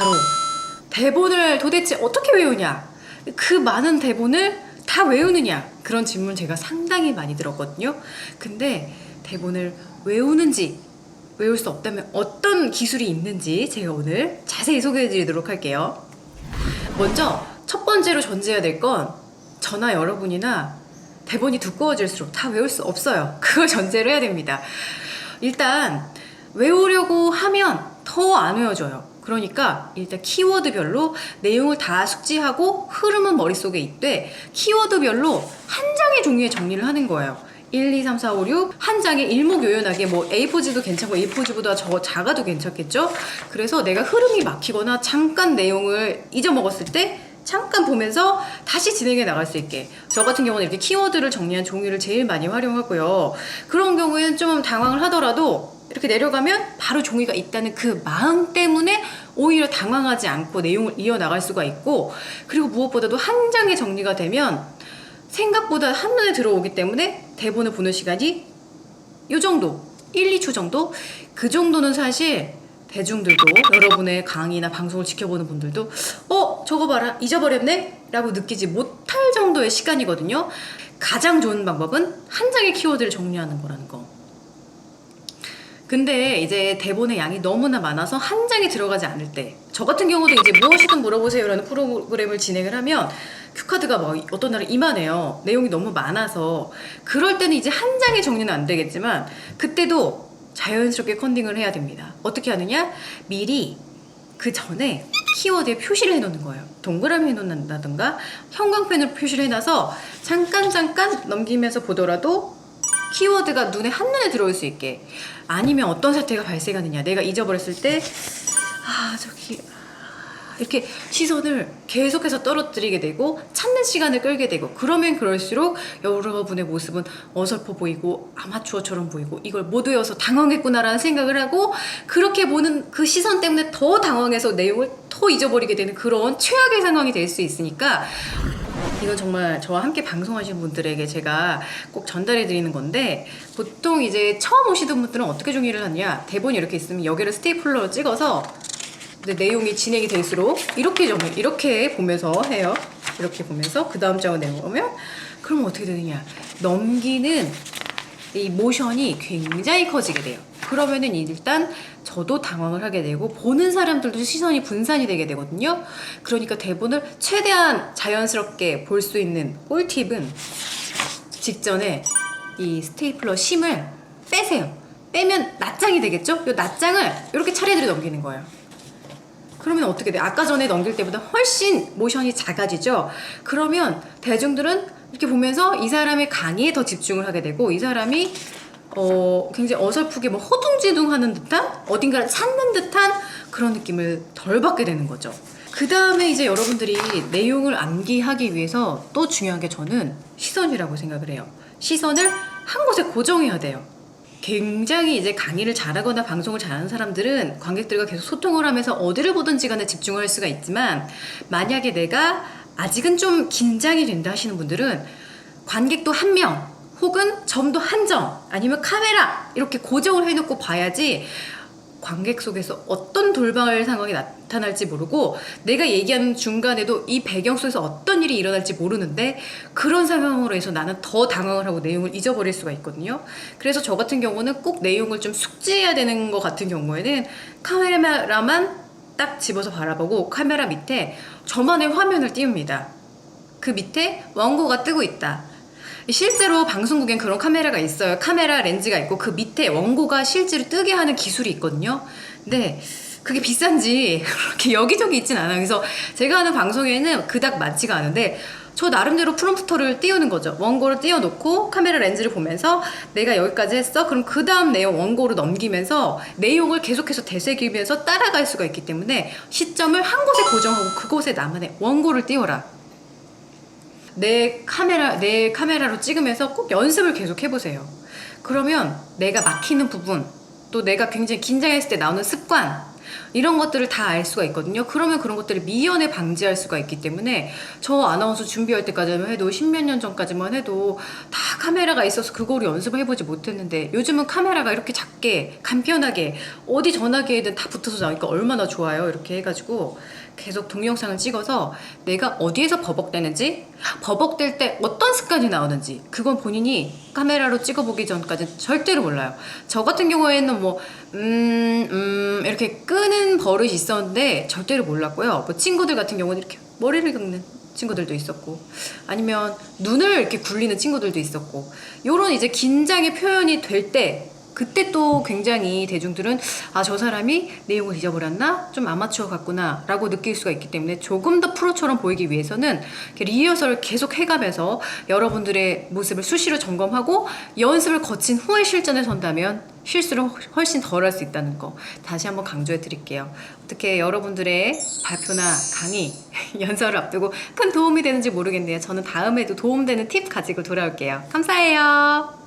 바로 대본을 도대체 어떻게 외우냐? 그 많은 대본을 다 외우느냐? 그런 질문 제가 상당히 많이 들었거든요. 근데 대본을 외우는지 외울 수 없다면 어떤 기술이 있는지 제가 오늘 자세히 소개해 드리도록 할게요. 먼저 첫 번째로 전제해야 될 건 저나 여러분이나 대본이 두꺼워질수록 다 외울 수 없어요. 그걸 전제로 해야 됩니다. 일단 외우려고 하면 더 안 외워져요. 그러니까 일단 키워드별로 내용을 다 숙지하고 흐름은 머릿속에 있되 키워드별로 한 장의 종이에 정리를 하는 거예요. 1, 2, 3, 4, 5, 6. 한 장에 일목요연하게 뭐 A4지도 괜찮고 A4지보다 저 작아도 괜찮겠죠? 그래서 내가 흐름이 막히거나 잠깐 내용을 잊어먹었을 때 잠깐 보면서 다시 진행해 나갈 수 있게. 저 같은 경우는 이렇게 키워드를 정리한 종이를 제일 많이 활용하고요. 그런 경우에는 좀 당황을 하더라도 이렇게 내려가면 바로 종이가 있다는 그 마음 때문에 오히려 당황하지 않고 내용을 이어나갈 수가 있고 그리고 무엇보다도 한 장의 정리가 되면 생각보다 한눈에 들어오기 때문에 대본을 보는 시간이 요 정도 1, 2초 정도? 그 정도는 사실 대중들도 여러분의 강의나 방송을 지켜보는 분들도 어 저거 봐라 잊어버렸네? 라고 느끼지 못할 정도의 시간이거든요. 가장 좋은 방법은 한 장의 키워드를 정리하는 거라는 거 근데 이제 대본의 양이 너무나 많아서 한 장이 들어가지 않을 때 저 같은 경우도 이제 무엇이든 물어보세요라는 프로그램을 진행을 하면 큐카드가 막 어떤 날은 이만해요. 내용이 너무 많아서. 그럴 때는 이제 한 장의 정리는 안 되겠지만 그때도 자연스럽게 컨딩을 해야 됩니다. 어떻게 하느냐? 미리 그 전에 키워드에 표시를 해놓는 거예요. 동그라미 해놓는다든가 형광펜으로 표시를 해놔서 잠깐 잠깐 넘기면서 보더라도 키워드가 눈에 한눈에 들어올 수 있게. 아니면 어떤 사태가 발생하느냐. 내가 잊어버렸을 때 아 저기 아, 이렇게 시선을 계속해서 떨어뜨리게 되고 찾는 시간을 끌게 되고 그러면 그럴수록 여러분의 모습은 어설퍼 보이고 아마추어처럼 보이고 이걸 못 외워서 당황했구나라는 생각을 하고 그렇게 보는 그 시선 때문에 더 당황해서 내용을 더 잊어버리게 되는 그런 최악의 상황이 될 수 있으니까 이건 정말 저와 함께 방송하시는 분들에게 제가 꼭 전달해 드리는 건데 보통 이제 처음 오시던 분들은 어떻게 정리를 하냐? 대본이 이렇게 있으면 여기를 스테이플러로 찍어서 내용이 진행이 될수록 이렇게 정리 이렇게 보면서 해요. 이렇게 보면서 그 다음 장을 내놓으면 그럼 어떻게 되느냐? 넘기는 이 모션이 굉장히 커지게 돼요. 그러면은 일단 저도 당황을 하게 되고 보는 사람들도 시선이 분산이 되게 되거든요. 그러니까 대본을 최대한 자연스럽게 볼 수 있는 꿀팁은 직전에 이 스테이플러 심을 빼세요. 빼면 낱장이 되겠죠? 이 낱장을 이렇게 차례대로 넘기는 거예요. 그러면 어떻게 돼? 아까 전에 넘길 때보다 훨씬 모션이 작아지죠? 그러면 대중들은 이렇게 보면서 이 사람의 강의에 더 집중을 하게 되고 이 사람이 어, 굉장히 어설프게 뭐 허둥지둥 하는 듯한 어딘가를 찾는 듯한 그런 느낌을 덜 받게 되는 거죠. 그 다음에 이제 여러분들이 내용을 암기하기 위해서 또 중요한 게 저는 시선이라고 생각을 해요. 시선을 한 곳에 고정해야 돼요. 굉장히 이제 강의를 잘하거나 방송을 잘하는 사람들은 관객들과 계속 소통을 하면서 어디를 보든지 간에 집중을 할 수가 있지만 만약에 내가 아직은 좀 긴장이 된다 하시는 분들은 관객도 한 명 혹은 점도 한 점 아니면 카메라 이렇게 고정을 해놓고 봐야지 관객 속에서 어떤 돌발 상황이 나타날지 모르고 내가 얘기하는 중간에도 이 배경 속에서 어떤 일이 일어날지 모르는데 그런 상황으로 해서 나는 더 당황을 하고 내용을 잊어버릴 수가 있거든요. 그래서 저 같은 경우는 꼭 내용을 좀 숙지해야 되는 것 같은 경우에는 카메라만 딱 집어서 바라보고 카메라 밑에 저만의 화면을 띄웁니다. 그 밑에 원고가 뜨고 있다. 실제로 방송국엔 그런 카메라가 있어요. 카메라 렌즈가 있고 그 밑에 원고가 실제로 뜨게 하는 기술이 있거든요. 근데 그게 비싼지 그렇게 여기저기 있진 않아요. 그래서 제가 하는 방송에는 그닥 많지가 않은데 저 나름대로 프롬프터를 띄우는 거죠. 원고를 띄워놓고 카메라 렌즈를 보면서 내가 여기까지 했어? 그럼 그 다음 내용 원고로 넘기면서 내용을 계속해서 되새기면서 따라갈 수가 있기 때문에 시점을 한 곳에 고정하고 그곳에 나만의 원고를 띄워라. 내 카메라 내 카메라로 찍으면서 꼭 연습을 계속 해보세요. 그러면 내가 막히는 부분 또 내가 굉장히 긴장했을 때 나오는 습관 이런 것들을 다 알 수가 있거든요. 그러면 그런 것들을 미연에 방지할 수가 있기 때문에 저 아나운서 준비할 때까지만 해도 십몇 년 전까지만 해도 다 카메라가 있어서 그거를 연습을 해보지 못했는데 요즘은 카메라가 이렇게 작게 간편하게 어디 전화기에든 다 붙어서 나오니까 얼마나 좋아요. 이렇게 해가지고 계속 동영상을 찍어서 내가 어디에서 버벅대는지 버벅댈 때 어떤 습관이 나오는지 그건 본인이 카메라로 찍어보기 전까지 절대로 몰라요. 저 같은 경우에는 뭐 음, 음, 이렇게 끄는 버릇이 있었는데 절대로 몰랐고요. 뭐 친구들 같은 경우는 이렇게 머리를 긁는 친구들도 있었고 아니면 눈을 이렇게 굴리는 친구들도 있었고 요런 이제 긴장의 표현이 될 때 그때 또 굉장히 대중들은 아 저 사람이 내용을 잊어버렸나? 좀 아마추어 같구나? 라고 느낄 수가 있기 때문에 조금 더 프로처럼 보이기 위해서는 리허설을 계속 해가면서 여러분들의 모습을 수시로 점검하고 연습을 거친 후에 실전에 선다면 실수를 훨씬 덜 할 수 있다는 거 다시 한번 강조해 드릴게요. 어떻게 여러분들의 발표나 강의, 연설을 앞두고 큰 도움이 되는지 모르겠네요. 저는 다음에도 도움되는 팁 가지고 돌아올게요. 감사해요.